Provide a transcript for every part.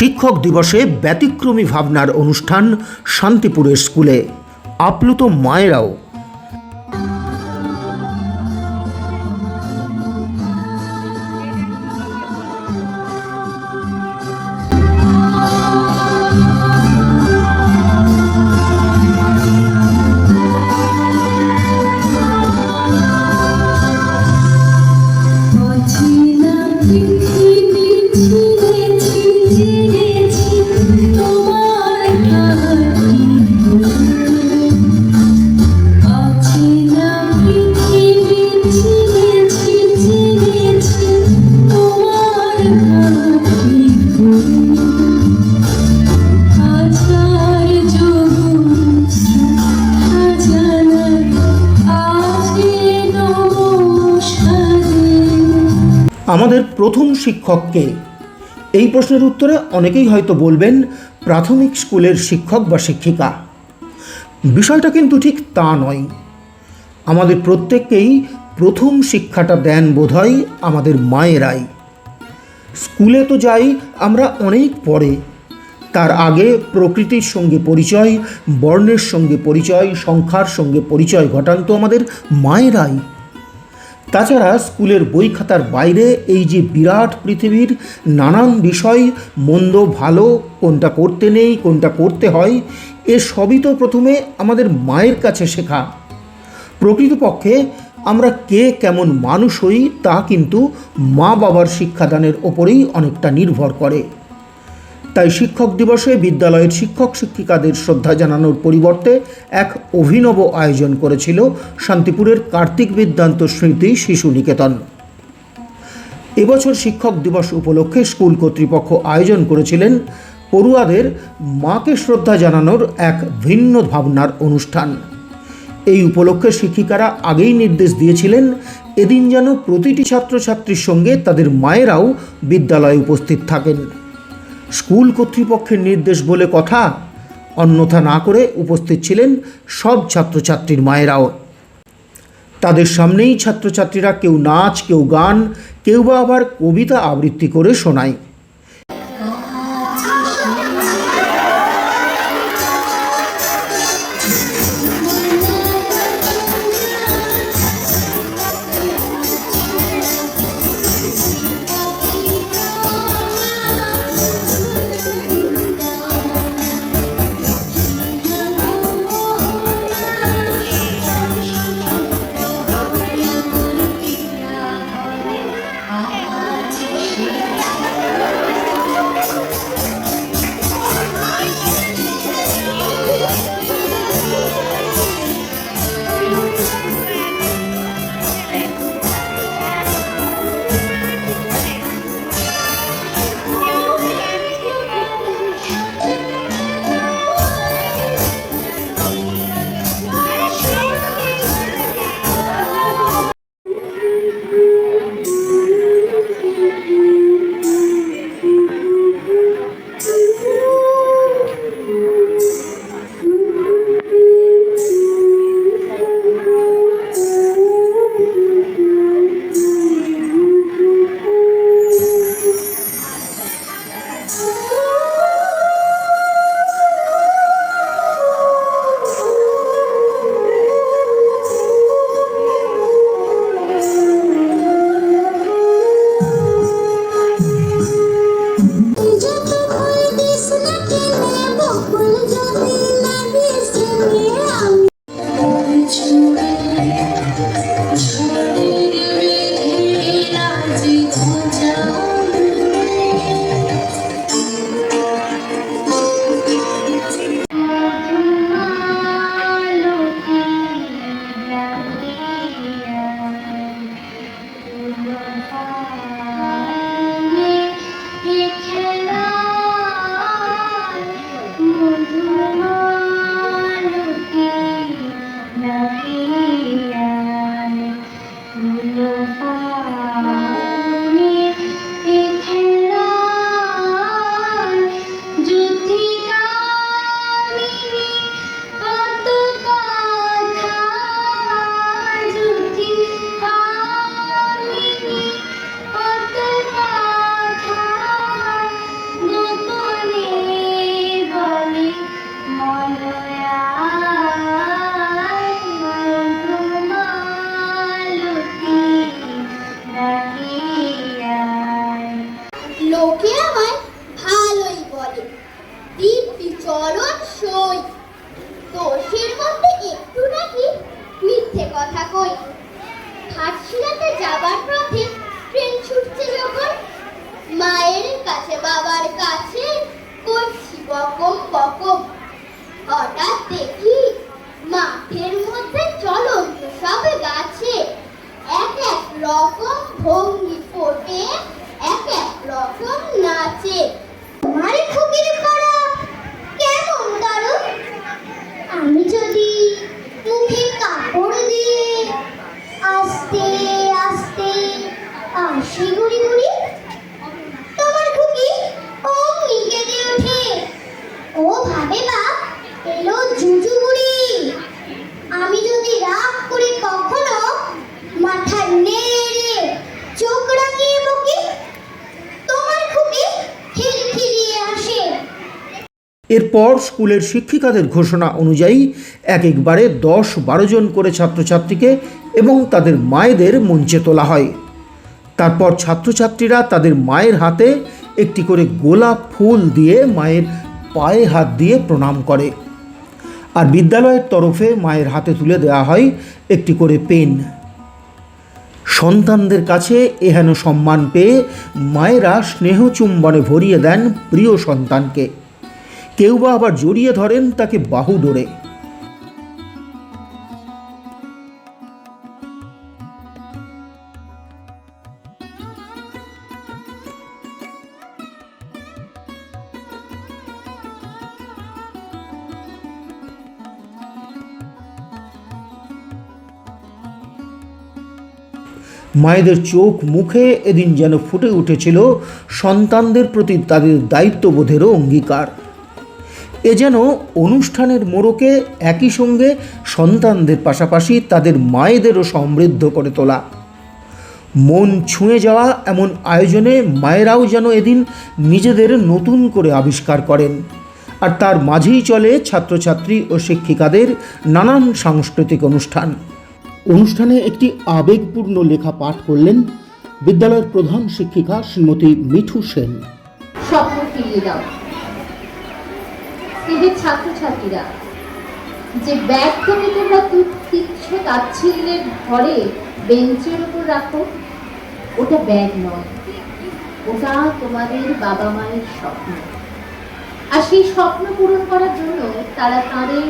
শিক্ষক দিবসে ব্যতিক্রমী ভাবনার অনুষ্ঠান শান্তিপুরের স্কুলে। আপ্লুত মায়েরাও প্রথম শিক্ষককে? এই প্রশ্নের উত্তরে অনেকেই হয়তো বলবেন, প্রাথমিক স্কুলের শিক্ষক বা শিক্ষিকা। বিষয়টা কিন্তু ঠিক তা নয়। আমাদের প্রত্যেককেই প্রথম শিক্ষাটা দেন বোধহয় আমাদের মায়েরাই। স্কুলে তো যাই আমরা অনেক পরে তার আগে প্রকৃতির সঙ্গে পরিচয়, বর্ণের সঙ্গে পরিচয়, সংখ্যার সঙ্গে পরিচয় ঘটান তো আমাদের মায়েরাই। তাছাড়া স্কুলের বই খাতার বাইরে এই যে বিরাট পৃথিবীর নানান বিষয়, মন্দ, ভালো, কোনটা করতে নেই, কোনটা করতে হয়, এ সবই তো প্রথমে আমাদের মায়ের কাছে শেখা। প্রকৃতপক্ষে আমরা কে কেমন মানুষ হই, তা কিন্তু মা বাবার শিক্ষাদানের ওপরেই অনেকটা নির্ভর করে। তাই শিক্ষক দিবসে বিদ্যালয়ের শিক্ষক শিক্ষিকাদের শ্রদ্ধা জানানোর পরিবর্তে এক অভিনব আয়োজন করেছিল শান্তিপুরের কার্তিক বিদ্যান্ত স্মৃতি শিশু নিকেতন। এবছর শিক্ষক দিবস উপলক্ষে স্কুল কর্তৃপক্ষ আয়োজন করেছিলেন পড়ুয়াদের মাকে শ্রদ্ধা জানানোর এক ভিন্ন ভাবনার অনুষ্ঠান। এই উপলক্ষে শিক্ষিকারা আগেই নির্দেশ দিয়েছিলেন, এদিন যেন প্রতিটি ছাত্রছাত্রীর সঙ্গে তাদের মায়েরাও বিদ্যালয়ে উপস্থিত থাকেন। স্কুল কর্তৃপক্ষের নির্দেশ বলে কথা। অন্যথা না করে উপস্থিত ছিলেন সব ছাত্রছাত্রীর মায়েরাও। তাদের সামনেই ছাত্রছাত্রীরা কেউ নাচ, কেউ গান, কেউ বা আবার কবিতা আবৃত্তি করে শোনায়। এরপর স্কুলের শিক্ষিকাদের ঘোষণা অনুযায়ী এক একবারে দশ বারো জন করে ছাত্রছাত্রীকে এবং তাদের মায়েদের মঞ্চে তোলা হয়। তারপর ছাত্রছাত্রীরা তাদের মায়ের হাতে একটি করে গোলাপ ফুল দিয়ে মায়ের পায়ে হাত দিয়ে প্রণাম করে। আর বিদ্যালয়ের তরফে মায়ের হাতে তুলে দেওয়া হয় একটি করে পেন। সন্তানদের কাছে এহেন সম্মান পেয়ে মায়েরা স্নেহ চুম্বনে ভরিয়ে দেন প্রিয় সন্তানকে। কেউ বা আবার জড়িয়ে ধরেন তাকে বাহু ডোরে। মায়েদের চোখ মুখে এদিন যেন ফুটে উঠেছিল সন্তানদের প্রতি তাদের দায়িত্ববোধেরও অঙ্গীকার। এ যেন অনুষ্ঠানের মোড়কে একই সঙ্গে সন্তানদের পাশাপাশি তাদের মায়েদেরও সমৃদ্ধ করে তোলা। মন ছুঁয়ে যাওয়া এমন আয়োজনে মায়েরাও যেন এদিন নিজেদের নতুন করে আবিষ্কার করেন। আর তার মাঝেই চলে ছাত্রছাত্রী ও শিক্ষিকাদের নানান সাংস্কৃতিক অনুষ্ঠান। অনুষ্ঠানে একটি আবেগপূর্ণ লেখা পাঠ করলেন বিদ্যালয়ের প্রধান শিক্ষিকা শ্রীমতী মিঠু সেন। ফিরিয়ে দাও। স্নেহের ছাত্রছাত্রীরা। যে ব্যাগটাকে তোমরা তুচ্ছ তাচ্ছিল্যের ঘরে বেঞ্চের উপর রাখো। ওটা ব্যাগ নয়, ওটা তোমাদের বাবা মায়ের স্বপ্ন। আর সেই স্বপ্ন পূরণ করার জন্য তারা তাদের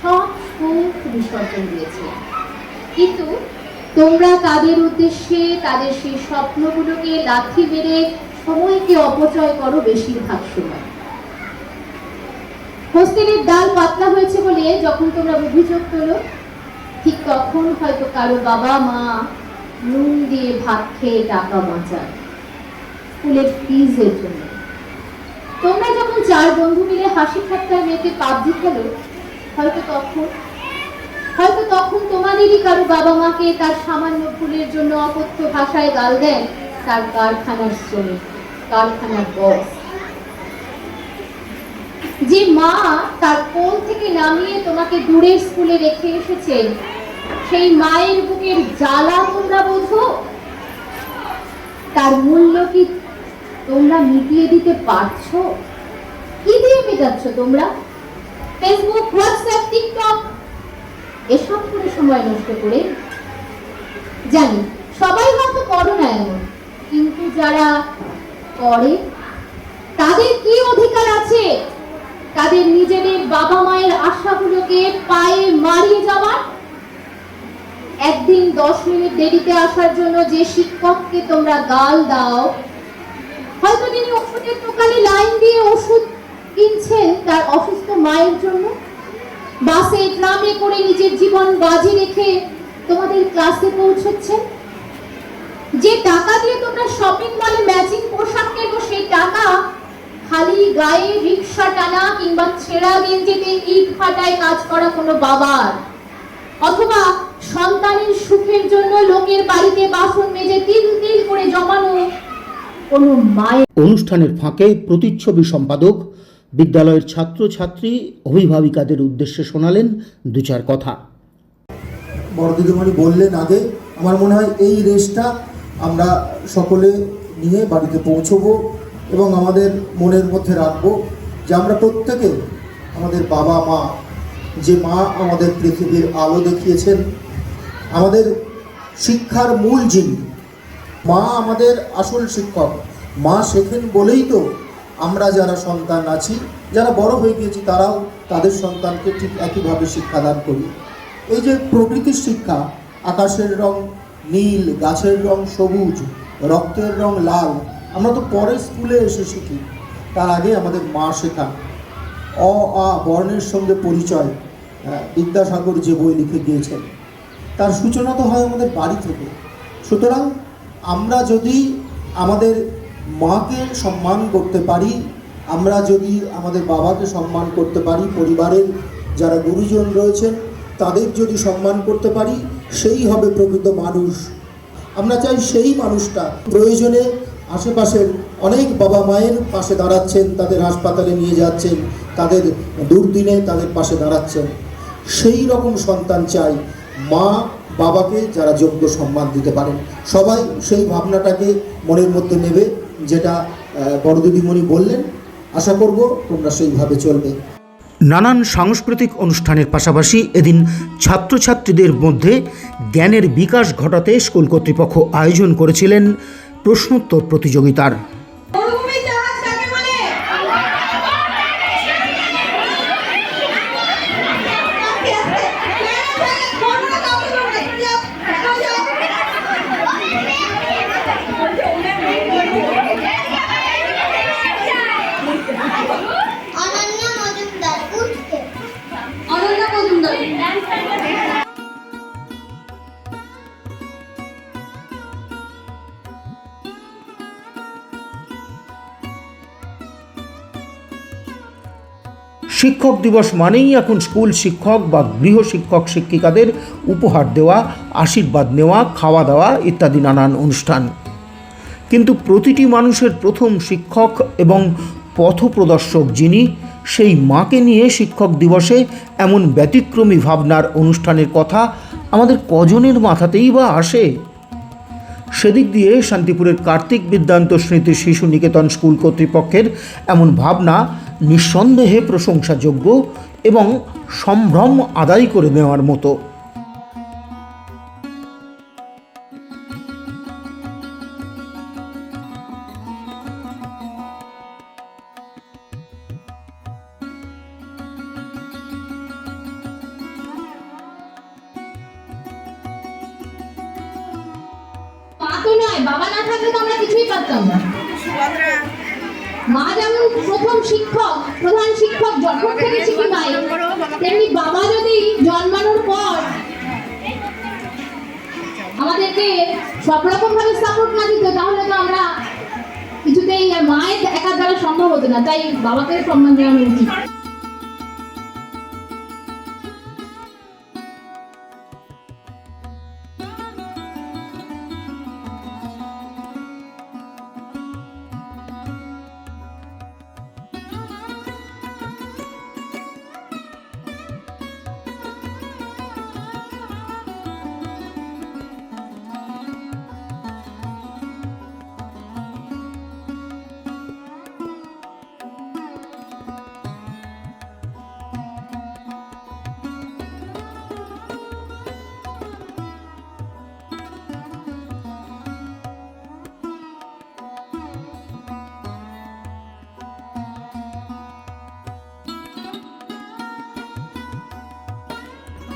সব সুখ বিসর্জন দিয়েছে। কিন্তু তোমরা তাদের উদ্দেশ্যে তাদের সেই স্বপ্নগুলোকে লাথি মেরে সময়কে অপচয় করো বেশিরভাগ সময়। হোস্টেলের ডাল পাতলা হয়েছে বলে যখন তোমরা অভিযোগ তোলো, ঠিক তখন হয়তো কারও বাবা মা নুন দিয়ে ভাত খেয়ে টাকা বাঁচায় স্কুলের ফিজের জন্য। তোমরা যখন চার বন্ধু মিলে হাসি ঠাট্টার মেয়েকে পাবজি খেলো, হয়তো তখন হয়তো তখন তোমাদেরই কারও বাবা মাকে তার সামান্য ফুলের জন্য অকথ্য ভাষায় গাল দেন তার কারখানার শ্রমিক, কারখানার বস যে মা তার কোল থেকে নামিয়ে তোমাকে দূরের স্কুলে রেখে এসেছেন সেই মায়ের বুকের জ্বালা তোমরা বোঝো? তার মূল্য কি তোমরা মিটিয়ে দিতে পারছ? কি দিয়ে মেটাচ্ছ তোমরা? ফেসবুক হোয়াটসঅ্যাপ টিকটক এসব করে সময় নষ্ট করে? জানি, সবাই হয়তো করো না এমন, কিন্তু যারা করে, তাদের কি অধিকার আছে? তাদের নিজেদের বাবা মায়ের আশাগুলোকে পায়ে মারিয়ে যাওয়ার। একদিন দশ মিনিট দেরিতে আসার জন্য যে শিক্ষককে তোমরা গাল দাও, হয়তো তিনি ওষুধের দোকানে লাইন দিয়ে ওষুধ কিনছেন তার অসুস্থ মায়ের জন্য। বাসে ট্রামে করে নিজের জীবন বাজি রেখে তোমাদের ক্লাসে পৌঁছচ্ছেন। যে টাকা দিয়ে তোমরা শপিং মলে ম্যাচিং পোশাক কেনো, সেই টাকা খালি গায়ে রিক্সা টানা কিংবা ছেঁড়া গেঞ্জিতে ইট ফাটায় কাজ করা কোনো বাবার। অথবা সন্তানের সুখের জন্য লোকের বাড়িতে বাসন মেজে তিল তিল করে জমানো কোনো মায়ের অনুষ্ঠানের ফাঁকে প্রতিচ্ছবি সম্পাদক বিদ্যালয়ের ছাত্রছাত্রী অভিভাবিকাদের উদ্দেশ্যে শোনালেন দু চার কথা। বড় দিদিমণি বললেন আগে আমার মনে হয় এই রেসটা আমরা সকলে নিয়ে বাড়িতে পৌঁছবো। এবং আমাদের মনের মধ্যে রাখব যে আমরা প্রত্যেকে আমাদের বাবা মা, যে মা আমাদের পৃথিবীর আলো দেখিয়েছেন, আমাদের শিক্ষার মূল যিনি, মা আমাদের আসল শিক্ষক। মা শেখেন বলেই তো আমরা যারা সন্তান আছি, যারা বড় হয়ে গিয়েছি, তারাও তাদের সন্তানকে ঠিক একইভাবে শিক্ষাদান করি। এই যে প্রকৃতির শিক্ষা, আকাশের রং নীল, গাছের রং সবুজ, রক্তের রং লাল আমরা তো পরে স্কুলে এসে শিখি তার আগে আমাদের মা শেখা। অ, আ, বর্ণের সঙ্গে পরিচয় বিদ্যাসাগর যে বই লিখে গিয়েছেন তার সূচনা তো হয় আমাদের বাড়ি থেকে। সুতরাং আমরা যদি আমাদের মাকে সম্মান করতে পারি, আমরা যদি আমাদের বাবাকে সম্মান করতে পারি, পরিবারের যারা গুরুজন রয়েছেন, তাদের যদি সম্মান করতে পারি, সেই হবে প্রকৃত মানুষ। আমরা চাই সেই মানুষটা প্রয়োজনে আশেপাশের অনেক বাবা মায়ের পাশে দাঁড়াচ্ছেন, তাদের হাসপাতালে নিয়ে যাচ্ছেন, তাদের দুর্দিনে তাদের পাশে দাঁড়াচ্ছেন। সেই রকম সন্তান চাই মা বাবাকে যারা যোগ্য সম্মান দিতে পারেন। সবাই সেই ভাবনাটাকে মনের মধ্যে নেবে, যেটা বড় দিদিমণি বললেন, আশা করব তোমরা সেইভাবে চলবে। নানান সাংস্কৃতিক অনুষ্ঠানের পাশাপাশি এদিন ছাত্রছাত্রীদের মধ্যে জ্ঞানের বিকাশ ঘটাতে স্কুল কর্তৃপক্ষ আয়োজন করেছিলেন প্রশ্নোত্তর প্রতিযোগিতার শিক্ষক দিবস মানেই এখন স্কুল শিক্ষক বা গৃহ শিক্ষক শিক্ষিকাদের উপহার দেওয়া, আশীর্বাদ নেওয়া, খাওয়া দাওয়া ইত্যাদি নানান অনুষ্ঠান। কিন্তু প্রতিটি মানুষের প্রথম শিক্ষক এবং পথপ্রদর্শক যিনি, সেই মাকে নিয়ে শিক্ষক দিবসে এমন ব্যতিক্রমী ভাবনার অনুষ্ঠানের কথা আমাদের কজনের মাথাতেই বা আসে। সেদিক দিয়ে শান্তিপুরের কার্তিক বিদ্যান্ত স্মৃতি শিশু নিকেতন স্কুল কর্তৃপক্ষের এমন ভাবনা নিঃসন্দেহে প্রশংসাযোগ্য এবং সম্ভ্রম আদায় করে নেওয়ার মতো। বাবা না থাকলে তো আমরা কিছুই পারতাম না। মা যেমন প্রথম শিক্ষক প্রধান শিক্ষক যখন থেকে শিখি মাই তেমনি বাবা যদি জন্মানোর পর আমাদেরকে সব রকম ভাবে সাপোর্ট না দিত তাহলে তো আমরা কিছুতেই মায়ের একার দ্বারা সম্ভব হতো না। তাই বাবাকে সম্মান দেওয়া উচিত।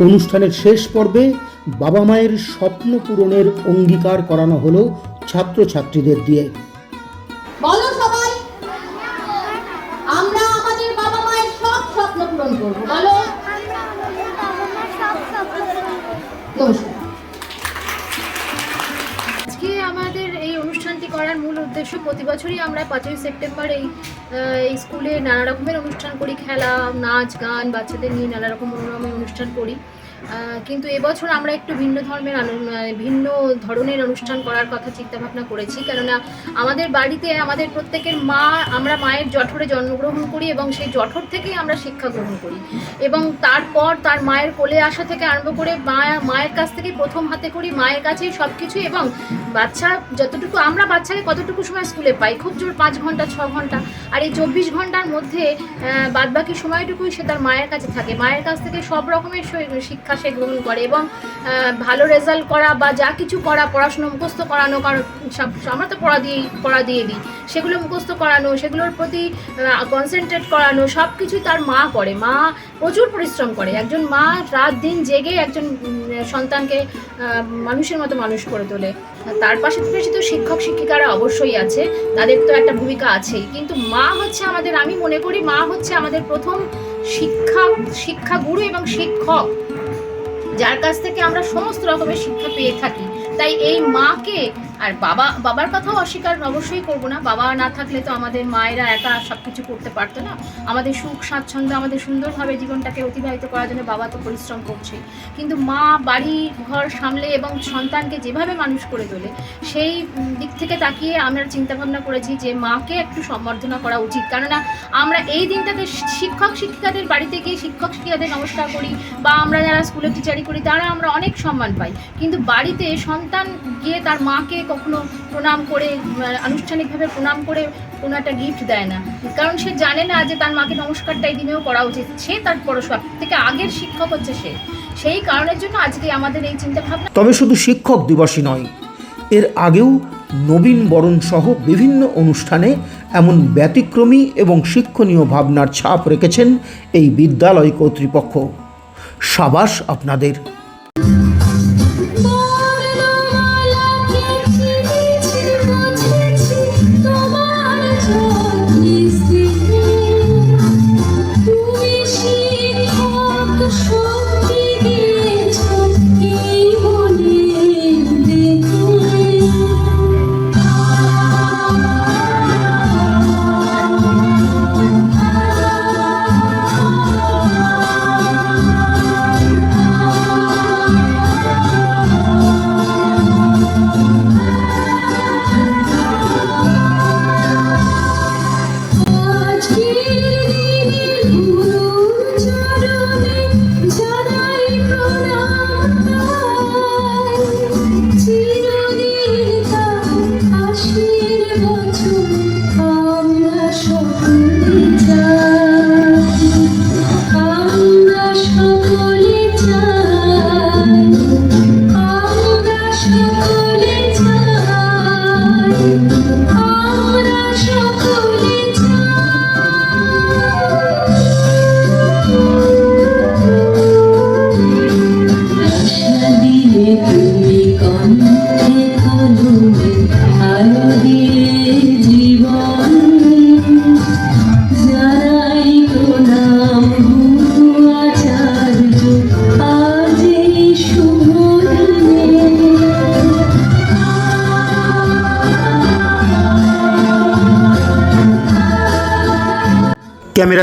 অনুষ্ঠানের শেষ পর্বে বাবা মায়ের স্বপ্ন পূরণের অঙ্গীকার করানো হলো ছাত্রছাত্রীদের দিয়ে। বছরই আমরা পাঁচই সেপ্টেম্বর এই স্কুলে নানা রকমের অনুষ্ঠান করি, খেলা, নাচ, গান, বাচ্চাদের নিয়ে নানা রকম অনুষ্ঠান করি। কিন্তু এবছর আমরা একটু ভিন্ন ধর্মের আনু- ভিন্ন ধরনের অনুষ্ঠান করার কথা চিন্তা ভাবনা করেছি। কেননা আমাদের বাড়িতে আমাদের প্রত্যেকের মা, আমরা মায়ের জঠরে জন্মগ্রহণ করি এবং সেই জঠর থেকেই আমরা শিক্ষা গ্রহণ করি। এবং তারপর তার মায়ের কোলে আসা থেকে আরম্ভ করে মা, মায়ের কাছ থেকে প্রথম হাতে করি, মায়ের কাছেই সব কিছু এবং বাচ্চা যতটুকু, আমরা বাচ্চাকে কতটুকু সময় স্কুলে পাই? খুব জোর পাঁচ ঘণ্টা, ছ ঘণ্টা। আর এই চব্বিশ ঘণ্টার মধ্যে বাদবাকি সময়টুকুই সে তার মায়ের কাছে থাকে। মায়ের কাছ থেকে সব রকমের শিক্ষা শিক্ষা সে গ্রহণ করে এবং ভালো রেজাল্ট করা বা যা কিছু করা, পড়াশুনো মুখস্থ করানো, কারণ সব- আমরা তো পড়া দিয়ে পড়া দিয়ে দিই। সেগুলো মুখস্থ করানো, সেগুলোর প্রতি কনসেন্ট্রেট করানো সব কিছুই তার মা করে। মা প্রচুর পরিশ্রম করে। একজন মা রাত দিন জেগে একজন সন্তানকে মানুষের মতো মানুষ করে তোলে। তার পাশাপাশি তো শিক্ষক শিক্ষিকারা অবশ্যই আছে। তাদের তো একটা ভূমিকা আছেই। কিন্তু মা হচ্ছে আমাদের, আমি মনে করি মা হচ্ছে আমাদের প্রথম শিক্ষা, শিক্ষাগুরু এবং শিক্ষক। যার কাছ থেকে আমরা সমস্ত রকমের শিক্ষা পেয়ে থাকি। তাই এই মাকে আর বাবা, বাবার কথাও অস্বীকার অবশ্যই করব না। বাবা না থাকলে তো আমাদের মায়েরা একা সব কিছু করতে পারতো না। আমাদের সুখ, স্বাচ্ছন্দ্য, আমাদের সুন্দরভাবে জীবনটাকে অতিবাহিত করার জন্য বাবা তো পরিশ্রম করছে কিন্তু মা বাড়ি, ঘর সামলে এবং সন্তানকে যেভাবে মানুষ করে তোলে, সেই দিক থেকে তাকিয়ে আমরা চিন্তা ভাবনা করেছি যে মাকে একটু সম্বর্ধনা করা উচিত। কেননা আমরা এই দিনটাতে শিক্ষক, শিক্ষিকাদের বাড়িতে গিয়ে শিক্ষক, শিক্ষিকাদের নমস্কার করি বা আমরা যারা স্কুলে টিচারি করি, তারা আমরা অনেক সম্মান পাই। কিন্তু বাড়িতে সন্তান গিয়ে তার মাকে কখনো প্রণাম করে, আনুষ্ঠানিকভাবে প্রণাম করে কোনো একটা গিফট দেয় না। কারণ সে জানে না যে তার মাকে নমস্কারটা এই দিনেও করা উচিত। সে তার সব থেকে আগের শিক্ষক হচ্ছে সে। সেই কারণের জন্য আজকে আমাদের এই চিন্তা ভাবনা তবে শুধু শিক্ষক দিবসই নয়, এর আগেও নবীন বরণ সহ বিভিন্ন অনুষ্ঠানে এমন ব্যতিক্রমী এবং শিক্ষণীয় ভাবনার ছাপ রেখেছেন এই বিদ্যালয় কর্তৃপক্ষ। সাবাস আপনাদের।